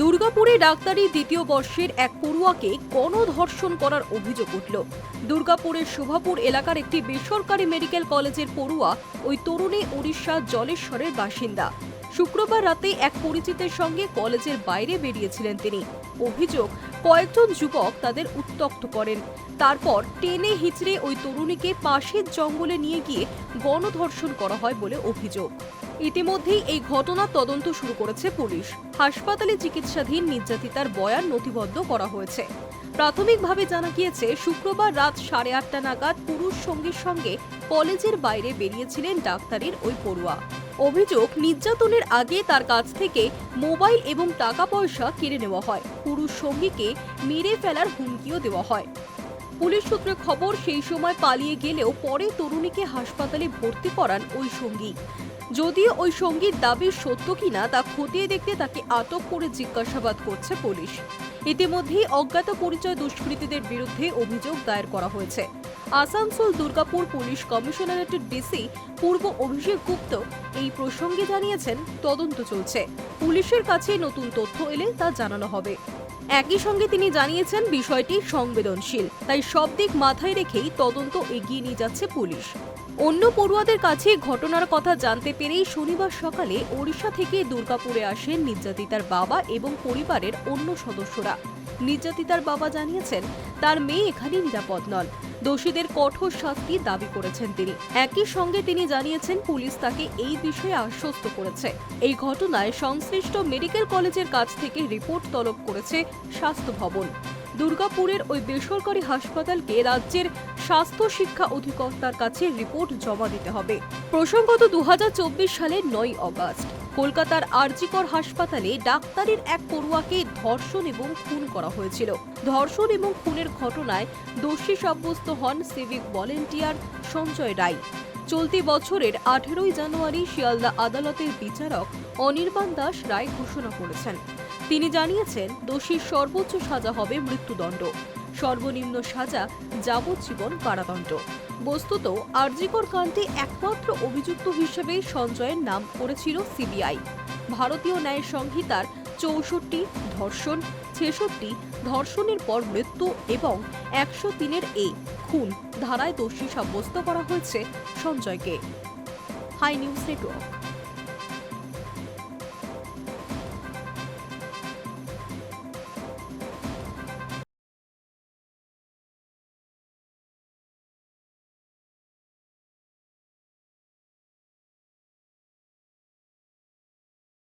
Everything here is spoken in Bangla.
দুর্গাপুরে ডাক্তারি দ্বিতীয় বর্ষের এক পড়ুয়াকে গণধর্ষণ করার অভিযোগ উঠল। দুর্গাপুরের শোভাপুর এলাকার একটি বেসরকারি মেডিকেল কলেজের পড়ুয়া ওই তরুণী উড়িষ্যা জলেশ্বরের বাসিন্দা। শুক্রবার রাতে এক পরিচিতের সঙ্গে কলেজের বাইরে বেরিয়েছিলেন তিনি। অভিযোগ, কয়েকজন যুবক তাদের উত্তক্ত করেন। তারপর টেনে হিচড়ে ওই তরুণীকে পাশের জঙ্গলে নিয়ে গিয়ে গণধর্ষণ করা হয় বলে অভিযোগ। ইতিমধ্যেই এই ঘটনার তদন্ত শুরু করেছে পুলিশ। হাসপাতালে চিকিৎসাধীন নির্যাতিতার বয়ান নথিবদ্ধ করা হয়েছে। প্রাথমিকভাবে জানা গিয়েছে, শুক্রবার রাত সাড়ে আটটা নাগাদ পুরুষ সঙ্গীর সঙ্গে কলেজের বাইরে বেরিয়েছিলেন ডাক্তারের ওই পড়ুয়া। অভিযোগ, নির্যাতনের আগে তার কাছ থেকে মোবাইল এবং টাকা পয়সা কেড়ে নেওয়া হয়। পুরুষ সঙ্গীকে মেরে ফেলার হুমকিও দেওয়া হয়। পুলিশ সূত্রে খবর, সেই সময় পালিয়ে গেলেও পরে তরুণীকে হাসপাতালে ভর্তি করান ওই সঙ্গী। যদিও ওই সঙ্গীর দাবি সত্য কিনা, তা খতিয়ে দেখতে তাকে আটক করে জিজ্ঞাসাবাদ করছে পুলিশ। ইতিমধ্যেই অজ্ঞাত পরিচয় দুষ্কৃতীদের বিরুদ্ধে অভিযোগ দায়ের করা হয়েছে। আসানসোল দুর্গাপুর পুলিশ কমিশনারেটের ডিসি পূর্ব অভিষেক গুপ্ত এই প্রসঙ্গে জানিয়েছেন, তদন্ত চলছে। পুলিশের কাছে নতুন তথ্য এলে তা জানানো হবে। একই সঙ্গে তিনি জানিয়েছেন বিষয়টি সংবেদনশীল, তাই সব দিক মাথায় রেখেই তদন্ত এগিয়ে নিয়ে যাচ্ছে পুলিশ। অন্য পড়ুয়াদের কাছে ঘটনার কথা জানতে পেরেই শনিবার সকালে ওড়িশা থেকে দুর্গাপুরে আসেন নির্যাতিতার বাবা এবং পরিবারের অন্য সদস্যরা। নির্যাতিতার বাবা জানিয়েছেন, তার মেয়ে এখানে নিরাপদ নন। দোষীদের কঠোর শাস্তি দাবি করেছেন তিনি। একই সঙ্গে তিনি জানিয়েছেন, পুলিশ তাকে এই বিষয়ে আশ্বস্ত করেছে। এই ঘটনায় সংশ্লিষ্ট মেডিকেল কলেজের কাছ থেকে রিপোর্ট তলব করেছে স্বাস্থ্য ভবন। দুর্গাপুরের ওই বেসরকারি হাসপাতালকে রাজ্যের স্বাস্থ্য শিক্ষা অধিকর্তার কাছে রিপোর্ট জমা দিতে হবে। প্রসঙ্গত দু হাজার চব্বিশ সালের নয় অগস্ট। কলকাতার আরজিকর হাসপাতালে ডাক্তারের এক পড়ুয়াকে ধর্ষণ এবং খুন করা হয়েছিল। ধর্ষণ এবং খুনের ঘটনায় দোষী সাব্যস্ত হন সিভিক ভলেন্টিয়ার সঞ্জয় রায়। চলতি বছরের আঠেরোই জানুয়ারি শিয়ালদা আদালতের বিচারক অনির্বাণ দাস রায় ঘোষণা করেছেন। তিনি জানিয়েছেন, দোষীর সর্বোচ্চ সাজা হবে মৃত্যুদণ্ড। সর্বনিম্ন সাজা, যাবজ্জীবন কারাদণ্ড। বস্তুত, আরজিকর কাণ্ডে একমাত্র অভিযুক্ত হিসেবে সঞ্জয়ের নাম করেছিল সিবিআই। ভারতীয় ন্যায় সংহিতার চৌষট্টি, ধর্ষণ, ছেষট্টি, ধর্ষণের পর মৃত্যু এবং একশো তিনের এ খুন ধারায় দোষী সাব্যস্ত করা হয়েছে সঞ্জয়কে। Hi News Network.